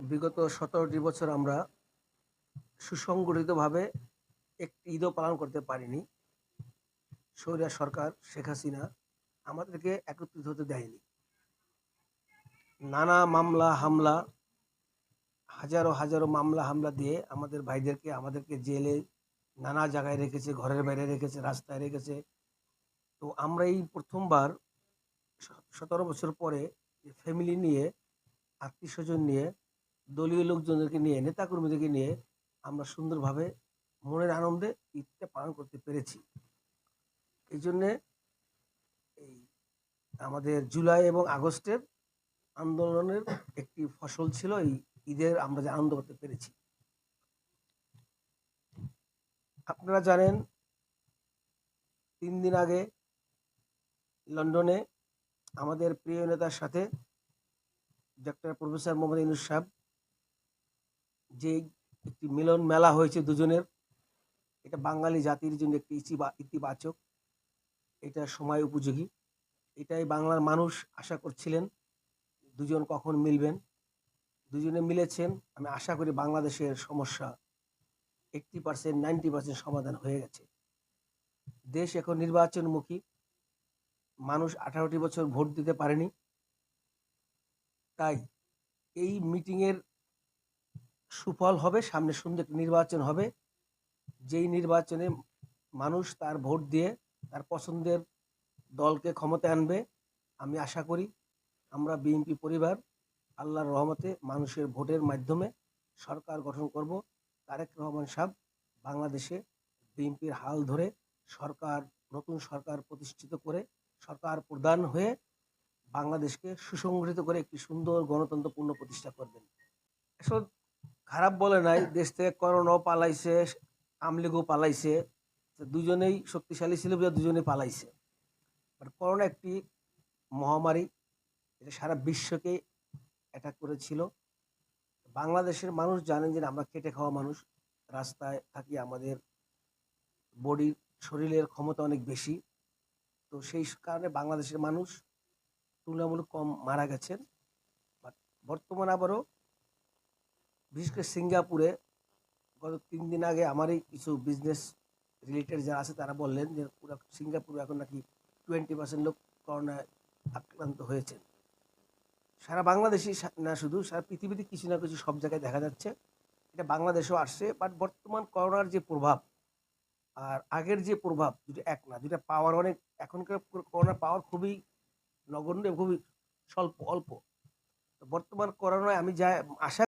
বিগত সতেরোটি বছর আমরা সুসংগঠিতভাবে একটি ঈদও পালন করতে পারিনি। সৌরিয়া সরকার, শেখ হাসিনা আমাদেরকে একত্রিত হতে দেয়নি। নানা মামলা, হামলা, হাজারো হাজারো মামলা, হামলা দিয়ে আমাদের ভাইদেরকে, আমাদেরকে জেলে নানা জায়গায় রেখেছে, ঘরের বাইরে রেখেছে, রাস্তায় রেখেছে। তো আমরা এই প্রথমবার সতেরো বছর পরে ফ্যামিলি নিয়ে, আত্মীয় স্বজন নিয়ে দলীয় লোকজনদেরকে নিয়ে, নেতাকর্মীদেরকে নিয়ে আমরা সুন্দরভাবে মনের আনন্দে ঈদটা পালন করতে পেরেছি। এই জন্যে এই আমাদের জুলাই এবং আগস্টের আন্দোলনের একটি ফসল ছিল এই ঈদের আমরা যে আনন্দ করতে পেরেছি। আপনারা জানেন, তিন দিন আগে লন্ডনে আমাদের প্রিয় নেতার সাথে ডক্টর প্রফেসর মোহাম্মদ ইনুস সাহেব যে একটি মিলন মেলা হয়েছে দুজনের, এটা বাঙালি জাতির জন্য একটি ইতিবাচক, এটা সময় উপযোগী। এটাই বাংলার মানুষ আশা করছিলেন, দুজন কখন মিলবেন? দুজনে মিলেছেন, আমি আশা করি বাংলাদেশের সমস্যা এইটটি পার্সেন্ট নাইনটি পার্সেন্ট সমাধান হয়ে গেছে। দেশ এখন নির্বাচনমুখী, মানুষ আঠারোটি বছর ভোট দিতে পারেনি। তাই এই মিটিংয়ের সুফল হবে, সামনে সুন্দর নির্বাচন হবে। যেই নির্বাচনে মানুষ তার ভোট দিয়ে তার পছন্দের দলকে ক্ষমতা আনবে, আমি আশা করি আমরা বিএনপি পরিবার আল্লাহর রহমতে মানুষের ভোটের মাধ্যমে সরকার গঠন করব। তারেক রহমান সাহেব বাংলাদেশে বিএনপির হাল ধরে সরকার, নতুন সরকার প্রতিষ্ঠিত করে সরকার প্রদান হয়ে বাংলাদেশকে সুসংগঠিত করে একটি সুন্দর গণতন্ত্রপূর্ণ প্রতিষ্ঠা করবেন। আসলে খারাপ বলে নাই, দেশ থেকে করোনাও পালাইছে, আমলিগও পালাইছে দুজনেই শক্তিশালী ছিল দুজনেই পালাইছে। বাট করোনা একটি মহামারী, এটা সারা বিশ্বকে অ্যাটাক করেছিল। বাংলাদেশের মানুষ জানেন যে আমরা খেটে খাওয়া মানুষ, রাস্তায় থাকি আমাদের বডির শরীরের ক্ষমতা অনেক বেশি। তো সেই কারণে বাংলাদেশের মানুষ তুলনামূলক কম মারা গেছেন। বাট বর্তমানে আবারও বিশেষ করে সিঙ্গাপুরে গত তিন দিন আগে আমারই কিছু বিজনেস রিলেটেড যারা আছে তারা বললেন যে পুরো সিঙ্গাপুরে এখন নাকি টোয়েন্টি পার্সেন্ট লোক করোনায় আক্রান্ত হয়েছেন সারা বাংলাদেশই না শুধু, সারা পৃথিবীতে কিছু না কিছু সব জায়গায় দেখা যাচ্ছে। এটা বাংলাদেশেও আসছে বাট বর্তমান করোনার যে প্রভাব, আর আগের যে প্রভাব দুটো এক না, দুটা পাওয়ার অনেক, এখনকার করোনার পাওয়ার খুবই নগণ্য খুবই স্বল্প, অল্প। বর্তমান করোনায় আমি যা, আশা